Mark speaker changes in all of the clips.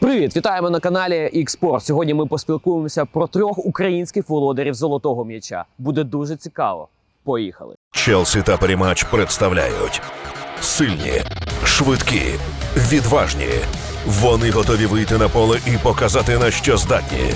Speaker 1: Привіт, вітаємо на каналі Xport. Сьогодні ми поспілкуємося про трьох українських володарів золотого м'яча. Буде дуже цікаво. Поїхали.
Speaker 2: Челсі та Перемач представляють сильні, швидкі, відважні. Вони готові вийти на поле і показати на що здатні.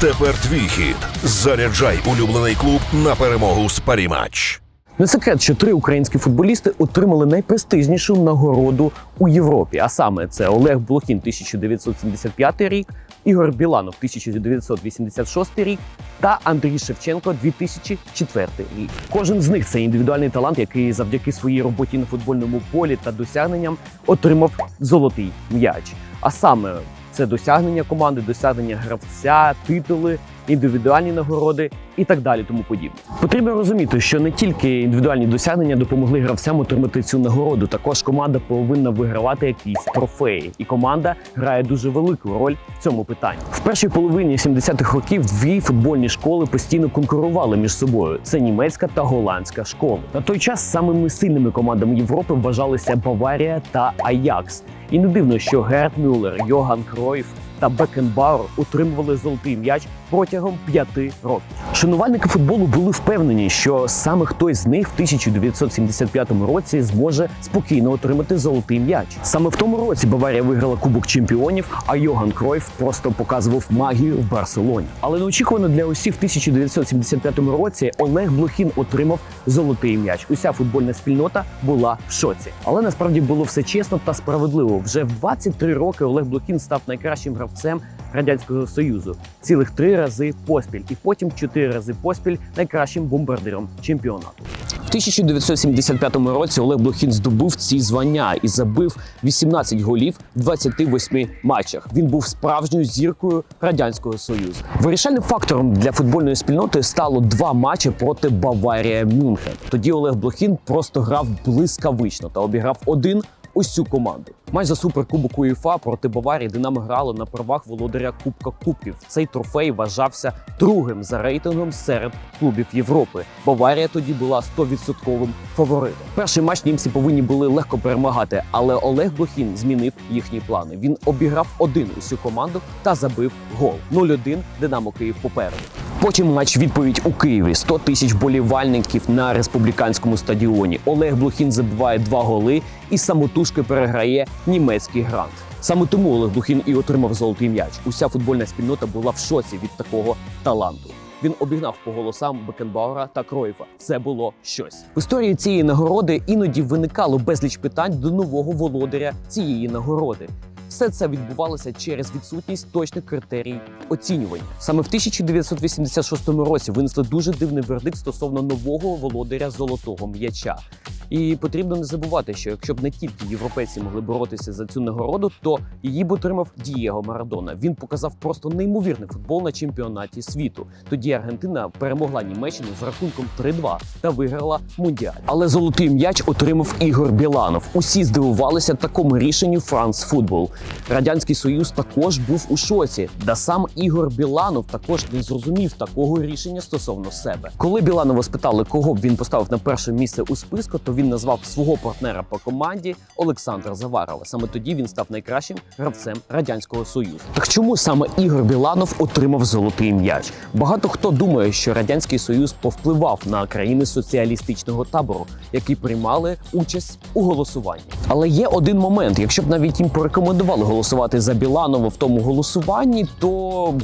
Speaker 2: Тепер твій хід. Заряджай улюблений клуб на перемогу з Парімач.
Speaker 1: Не секрет, що три українські футболісти отримали найпрестижнішу нагороду у Європі. А саме це Олег Блохін 1975 рік, Ігор Біланов 1986 рік та Андрій Шевченко 2004 рік. Кожен з них це індивідуальний талант, який завдяки своїй роботі на футбольному полі та досягненням отримав золотий м'яч. А саме це досягнення команди, досягнення гравця, титули, індивідуальні нагороди і так далі. Тому подібне. Потрібно розуміти, що не тільки індивідуальні досягнення допомогли гравцям отримати цю нагороду. Також команда повинна вигравати якісь трофеї, і команда грає дуже велику роль в цьому питанні. В першій половині 70-х років дві футбольні школи постійно конкурували між собою: це німецька та голландська школи. На той час самими сильними командами Європи вважалися Баварія та Аякс. І не дивно, що Герт Мюллер, Йоган Кройф та Бекенбауер утримували золотий м'яч протягом п'яти років. Шанувальники футболу були впевнені, що саме хтось з них в 1975 році зможе спокійно отримати золотий м'яч. Саме в тому році Баварія виграла Кубок чемпіонів, а Йоган Кройф просто показував магію в Барселоні. Але неочікувано для усіх в 1975 році Олег Блохін отримав золотий м'яч. Уся футбольна спільнота була в шоці. Але насправді було все чесно та справедливо. Вже в 23 роки Олег Блохін став найкращим гравцем радянського союзу цілих три рази поспіль, і потім чотири рази поспіль найкращим бомбардиром чемпіонату. В 1975 році Олег Блохін здобув ці звання і забив 18 голів в 28 матчах. Він був справжньою зіркою радянського союзу. Вирішальним фактором для футбольної спільноти стало два матчі проти Баварія Мюнхен. Тоді Олег Блохін просто грав блискавично та обіграв один ось цю команду. Матч за суперкубок УЄФА проти Баварії Динамо грало на правах володаря Кубка Кубків. Цей трофей вважався другим за рейтингом серед клубів Європи. Баварія тоді була 100% фаворитом. Перший матч німці повинні були легко перемагати, але Олег Блохін змінив їхні плани. Він обіграв один усю команду та забив гол. 0-1 Динамо Київ попереду. Потім матч відповідь у Києві. 100 тисяч болівальників на республіканському стадіоні. Олег Блохін забиває два голи і самотужки переграє німецький грант. Саме тому Олег Блохін і отримав золотий м'яч. Уся футбольна спільнота була в шоці від такого таланту. Він обігнав по голосам Бекенбауера та Кройфа. Це було щось. В історії цієї нагороди іноді виникало безліч питань до нового володаря цієї нагороди. Все це відбувалося через відсутність точних критерій оцінювання. Саме в 1986 році винесли дуже дивний вердикт стосовно нового володаря золотого м'яча. І потрібно не забувати, що якщо б не тільки європейці могли боротися за цю нагороду, то її б отримав Дієго Марадона. Він показав просто неймовірний футбол на чемпіонаті світу. Тоді Аргентина перемогла Німеччину з рахунком 3-2 та виграла мундіаль. Але золотий м'яч отримав Ігор Біланов. Усі здивувалися такому рішенню Франц Футбол. Радянський Союз також був у шоці, да сам Ігор Біланов також не зрозумів такого рішення стосовно себе. Коли Біланова спитали, кого б він поставив на перше місце у списку, то він назвав свого партнера по команді Олександра Заварова. Саме тоді він став найкращим гравцем радянського союзу. Так чому саме Ігор Біланов отримав золотий м'яч? Багато хто думає, що радянський союз повпливав на країни соціалістичного табору, які приймали участь у голосуванні. Але є один момент: якщо б навіть їм порекомендували голосувати за Біланова в тому голосуванні, то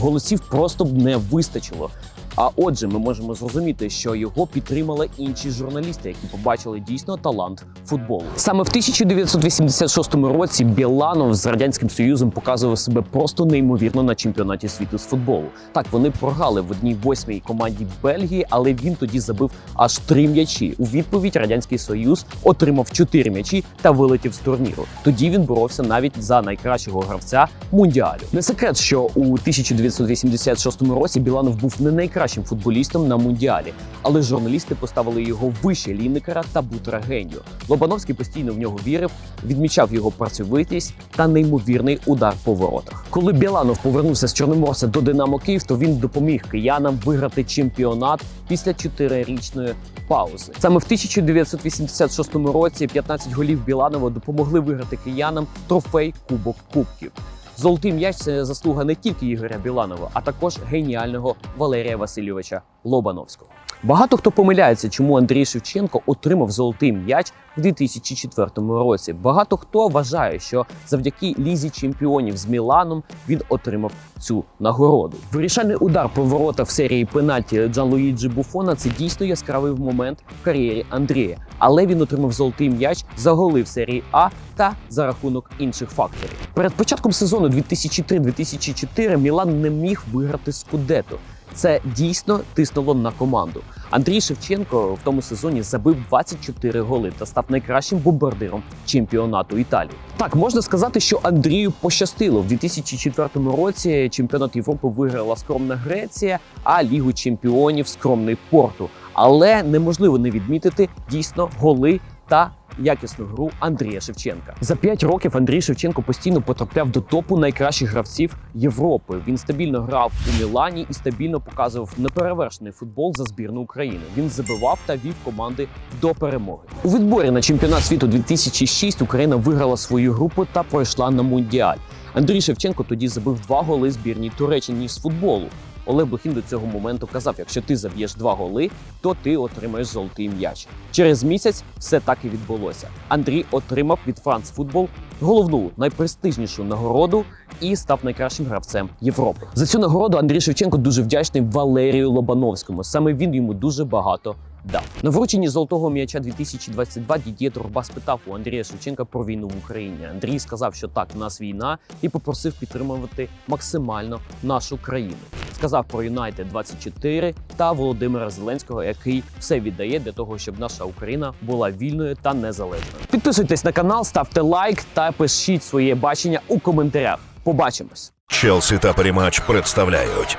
Speaker 1: голосів просто б не вистачило. А отже, ми можемо зрозуміти, що його підтримали інші журналісти, які побачили дійсно талант футболу. Саме в 1986 році Біланов з радянським союзом показував себе просто неймовірно на чемпіонаті світу з футболу. Так вони програли в одній восьмій команді Бельгії, але він тоді забив аж три м'ячі. У відповідь радянський союз отримав чотири м'ячі та вилетів з турніру. Тоді він боровся навіть за найкращого гравця мундіалю. Не секрет, що у 1986 році Біланов був не найкращим футболістом на мундіалі, але журналісти поставили його вище Лінникера та Бутрагеньо. Лобановський постійно в нього вірив, відмічав його працьовитість та неймовірний удар по воротах. Коли Біланов повернувся з Чорноморця до Динамо Київ, то він допоміг киянам виграти чемпіонат після чотирирічної паузи. Саме в 1986 році 15 голів Біланова допомогли виграти киянам трофей Кубок Кубків. Золотий м'яч це заслуга не тільки Ігоря Біланова, а також геніального Валерія Васильовича Лобановського. Багато хто помиляється, чому Андрій Шевченко отримав золотий м'яч в 2004 році. Багато хто вважає, що завдяки лізі чемпіонів з Міланом він отримав цю нагороду. Вирішальний удар по воротах в серії пенальті Джанлуїджі Буфона це дійсно яскравий момент в кар'єрі Андрія. Але він отримав золотий м'яч за голи в серії А та за рахунок інших факторів. Перед початком сезону 2003-2004 Мілан не міг виграти Скудету. Це дійсно тиснуло на команду. Андрій Шевченко в тому сезоні забив 24 голи та став найкращим бомбардиром чемпіонату Італії. Так можна сказати, що Андрію пощастило в 2004 році. Чемпіонат Європи виграла скромна Греція, а Лігу чемпіонів скромний Порту. Але неможливо не відмітити дійсно голи та якісну гру Андрія Шевченка. За 5 років Андрій Шевченко постійно потрапляв до топу найкращих гравців Європи. Він стабільно грав у Мілані і стабільно показував неперевершений футбол за збірну України. Він забивав та вів команди до перемоги. У відборі на чемпіонат світу 2006 Україна виграла свою групу та пройшла на мундіаль. Андрій Шевченко тоді забив два голи збірній Туреччині з футболу. Олег Блохін до цього моменту казав: якщо ти заб'єш два голи, то ти отримаєш золотий м'яч. Через місяць все так і відбулося. Андрій отримав від Франц Футбол головну найпрестижнішу нагороду і став найкращим гравцем Європи. За цю нагороду Андрій Шевченко дуже вдячний Валерію Лобановському. Саме він йому дуже багато дав. На врученні золотого м'яча 2022 Дід'є Турба спитав у Андрія Шевченка про війну в Україні. Андрій сказав, що так, в нас війна, і попросив підтримувати максимально нашу країну. Сказав про Юнайтед 24 та Володимира Зеленського, який все віддає для того, щоб наша Україна була вільною та незалежною. Підписуйтесь на канал, ставте лайк та пишіть своє бачення у коментарях. Побачимось.
Speaker 2: Челсі та Перемач представляють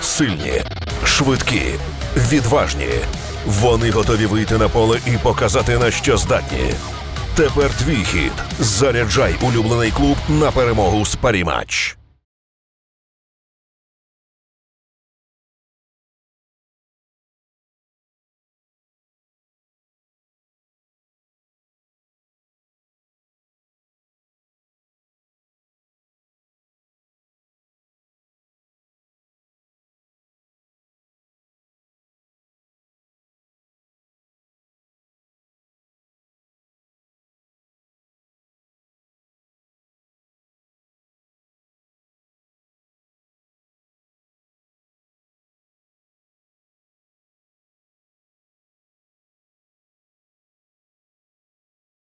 Speaker 2: сильні, швидкі, відважні. Вони готові вийти на поле і показати на що здатні. Тепер твій хід. Заряджай улюблений клуб на перемогу з Парімач.